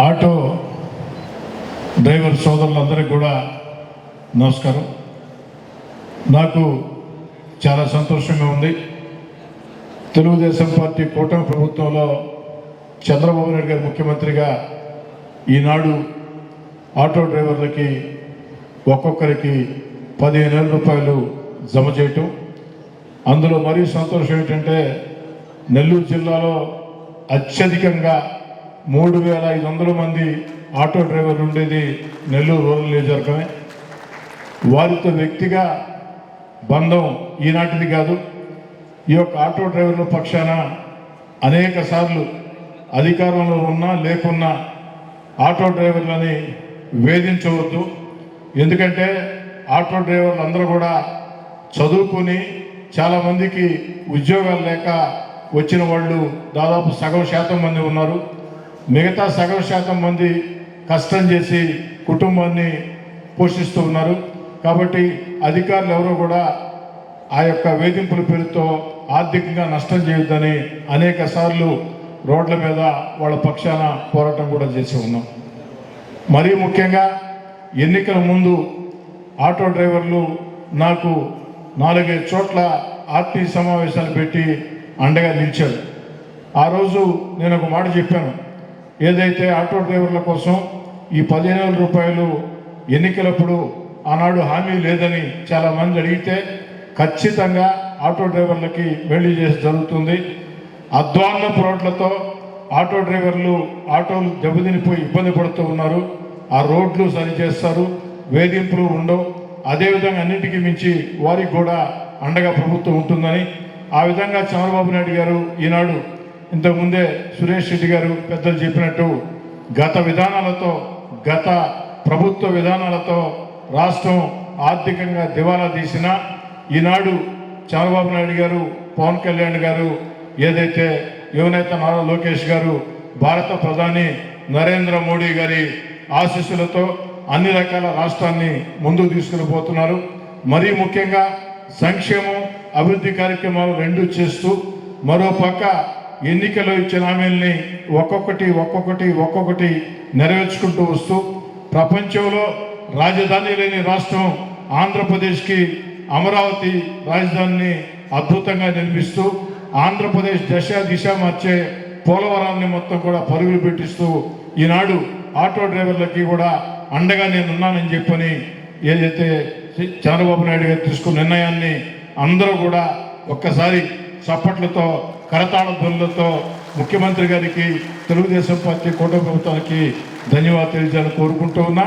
Auto driver సోదరులందరికీ కూడా నమస్కారం. నాకు చాలా సంతోషంగా ఉంది. తెలుగుదేశం పార్టీ కూటమి ప్రభుత్వంలో చంద్రబాబు నాయుడు గారు ముఖ్యమంత్రిగా ఈనాడు ఆటో డ్రైవర్లకి ఒక్కొక్కరికి పదిహేను వేల రూపాయలు జమ చేయటం. అందులో మరీ సంతోషం ఏంటంటే నెల్లూరు జిల్లాలో అత్యధికంగా మూడు వేల ఐదు వందల మంది ఆటో డ్రైవర్లు ఉండేది నెల్లూరు రూరల్ నియోజకవర్గమే. వారితో వ్యక్తిగా బంధం ఈనాటిది కాదు. ఈ యొక్క ఆటో డ్రైవర్ల పక్షాన అనేక సార్లు అధికారంలో ఉన్నా లేకున్నా ఆటో డ్రైవర్లని వేధించవద్దు. ఎందుకంటే ఆటో డ్రైవర్లు అందరూ కూడా చదువుకుని చాలామందికి ఉద్యోగాలు లేక వచ్చిన వాళ్ళు దాదాపు సగం శాతం మంది ఉన్నారు. మిగతా సగం శాతం మంది కష్టం చేసి కుటుంబాన్ని పోషిస్తూ ఉన్నారు. కాబట్టి అధికారులు ఎవరో కూడా ఆ యొక్క వేధింపుల పేరుతో ఆర్థికంగా నష్టం చేయొద్దని అనేక సార్లు రోడ్ల మీద వాళ్ళ పక్షాన పోరాటం కూడా చేసి ఉన్నాం. మరీ ముఖ్యంగా ఎన్నికల ముందు ఆటో డ్రైవర్లు నాకు నాలుగైదు చోట్ల ఆర్టీ సమావేశాలు పెట్టి అండగా నిలిచారు. ఆ రోజు నేను ఒక మాట చెప్పాను. ఏదైతే ఆటో డ్రైవర్ల కోసం ఈ పదిహేను వేల రూపాయలు ఎన్నికలప్పుడు ఆనాడు హామీ లేదని చాలా మంది అడిగితే ఖచ్చితంగా ఆటో డ్రైవర్లకి వెళ్ళి చేసి జరుగుతుంది. అధ్వాన్న రోడ్లతో ఆటో డ్రైవర్లు ఆటోలు దెబ్బతినిపోయి ఇబ్బంది పడుతూ ఉన్నారు. ఆ రోడ్లు సరి చేస్తారు వేధింపులు ఉండవు. అదేవిధంగా అన్నింటికి మించి వారికి కూడా అండగా ప్రభుత్వం ఉంటుందని ఆ విధంగా చంద్రబాబు నాయుడు గారు ఈనాడు ఇంతకుముందే సురేష్ రెడ్డి గారు పెద్దలు చెప్పినట్టు గత విధానాలతో గత ప్రభుత్వ విధానాలతో రాష్ట్రం ఆర్థికంగా దివాలా తీసిన ఈనాడు చంద్రబాబు నాయుడు గారు పవన్ కళ్యాణ్ గారు ఏదైతే యువనేత నారా లోకేష్ గారు భారత ప్రధాని నరేంద్ర మోడీ గారి ఆశీస్సులతో అన్ని రకాల రాష్ట్రాన్ని ముందుకు తీసుకెళ్ళిపోతున్నారు మరీ ముఖ్యంగా సంక్షేమం అభివృద్ధి కార్యక్రమాలు రెండు చేస్తూ మరో పక్క ఎన్నికల్లో ఇచ్చిన హామీల్ని ఒక్కొక్కటి ఒక్కొక్కటి ఒక్కొక్కటి నెరవేర్చుకుంటూ వస్తూ ప్రపంచంలో రాజధాని లేని రాష్ట్రం ఆంధ్రప్రదేశ్కి అమరావతి రాజధానిని అద్భుతంగా నిర్మిస్తూ ఆంధ్రప్రదేశ్ దశ దిశ మార్చే పోలవరాన్ని మొత్తం కూడా పరుగులు పెట్టిస్తూ ఈనాడు ఆటో డ్రైవర్లకి కూడా అండగా నేనున్నానని చెప్పని ఏదైతే చంద్రబాబు నాయుడు గారు తీసుకున్న నిర్ణయాన్ని అందరూ కూడా ఒక్కసారి చప్పట్లతో కరతాళ ధ్వనులతో ముఖ్యమంత్రి గారికి తెలుగుదేశం పార్టీ కూటమి ప్రభుత్వానికి ధన్యవాదాలు తెలియజేయాలని కోరుకుంటూ ఉన్నా.